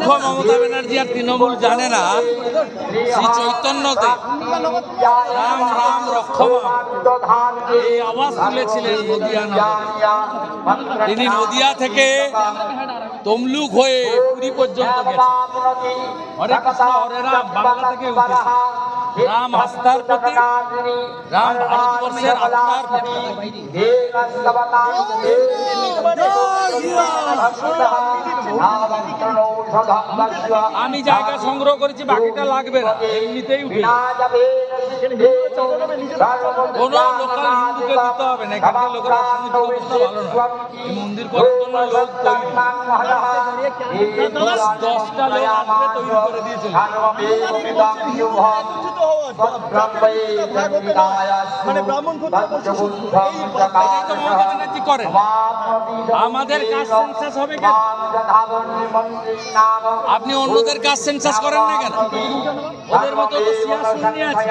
মূর্খ মমতা ব্যানার্জি আর তৃণমূল জানে না। শ্রী চৈতন্যতে রাম রাম রক্ষমান এই আওয়াজ তুলেছিলেন নদিয়া তিনি নদিয়া থেকে তমলুক হয়ে পুরী পর্যন্ত গেছেন। হরে কৃষ্ণ, হরে রাম, বাংলা থেকে উঠেছে রাম আস্থার প্রতি রাম ভারতবর্ষের আত্মার প্রতি আমি জায়গা সংগ্রহ করেছি, বাকিটা লাগবে না। এমনিতেই উঠে লোকাল হিন্দুকে দিতে হবে না, এখানকার লোকের ভালো না। মন্দির করার আমাদের কাজ হবে আপনি অন্যদের কাজ সেন্সাস করেন না কেন? ওদের মতো আছে।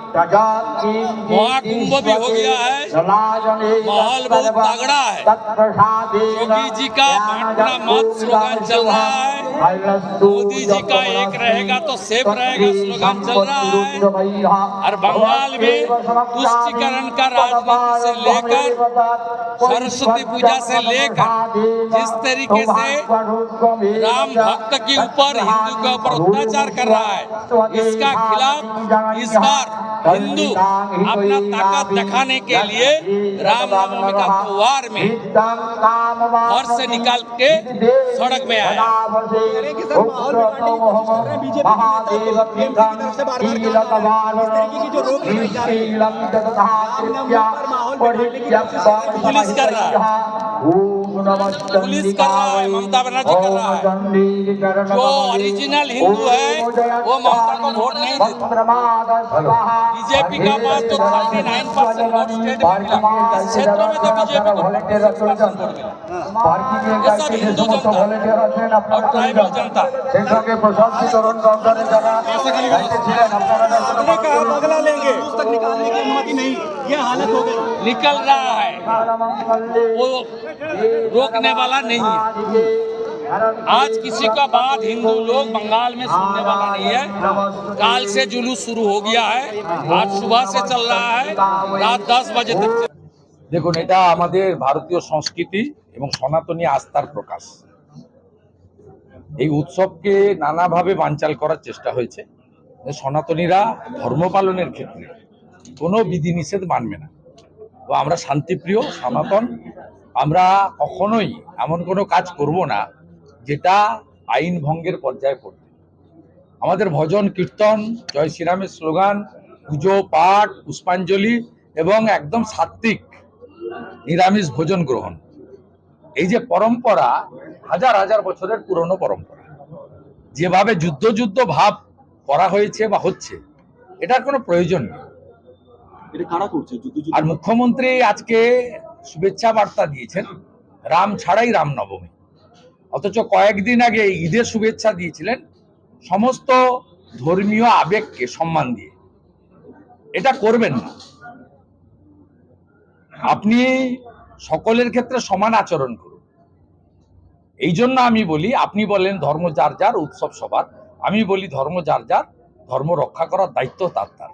महाकुंभ भी हो गया है। माहौल बहुत तगड़ा है। योगी जी का बांटना मत स्लोगन चल रहा है। मोदी जी का एक रहेगा तो सेफ़ रहेगा स्लोगन चल रहा है। और बंगाल में तुष्टिकरण का राजनीति से लेकर सरस्वती पूजा से लेकर जिस तरीके से राम भक्त के ऊपर हिंदू के ऊपर अत्याचार कर रहा है इसका खिलाफ इस बार हिंदू अपना ताकत दिखाने के लिए रामनवमी का त्योहार में घर से निकाल के सड़क में आया। पुलिस कर रहा है। पुलिस कर रहा है ममता बनर्जी कर रहा है। जो ओरिजिनल हिंदू है वो ममता को वोट नहीं देता। बीजेपी का पास तो thirty nine percent vote state में मिला। क्षेत्रों में तो बीजेपी को वोट मिला। हिंदू जनता। और ट्राइबल जनता। अपने लेंगे। तक निकालने की अनुमति नहीं। ये हालत हो गई निकल रहा है वो रोकने वाला नहीं है आज किसी का बात हिंदू लोग बंगाल में सुनने वाला नहीं है काल से जुलूस शुरू हो गया है आज सुबह से चल रहा है रात दस बजे तक चल- দেখুন এটা আমাদের ভারতীয় সংস্কৃতি এবং সনাতনী আস্থার প্রকাশ এই উৎসবকে নানাভাবে বানচাল করার চেষ্টা হয়েছে যে সনাতনীরা ধর্ম পালনের ক্ষেত্রে কোনো বিধিনিষেধ মানবে না। তো আমরা শান্তিপ্রিয়, সনাতন, আমরা কখনোই এমন কোনো কাজ করব না যেটা আইন ভঙ্গের পর্যায়ে পড়বে। আমাদের ভজন, কীর্তন, জয় শ্রীরামের স্লোগান, পুজো, পাঠ, পুষ্পাঞ্জলি এবং একদম সাত্বিক নিরামিষ ভোজন গ্রহণ। এই যে পরম্পরা হাজার হাজার বছরের পুরনো পরম্পরা। যেভাবে যুদ্ধ যুদ্ধ ভাব করা হয়েছে বা হচ্ছে, এটার কোনো প্রয়োজন নেই। এটা কারা করছে? আর মুখ্যমন্ত্রী আজকে শুভেচ্ছা বার্তা দিয়েছেন, রাম ছাড়াই রামনবমী। অথচ কয়েকদিন আগে ঈদের শুভেচ্ছা দিয়েছিলেন সমস্ত ধর্মীয় আবেগকে সম্মান দিয়ে। এটা করবেন না। আপনি সকলের ক্ষেত্রে সমান আচরণ করুন। এই জন্য আমি বলি, আপনি বলেন ধর্ম যার যার, উৎসব সবার। আমি বলি ধর্ম যার যার, ধর্ম রক্ষা করার দায়িত্ব তার তার।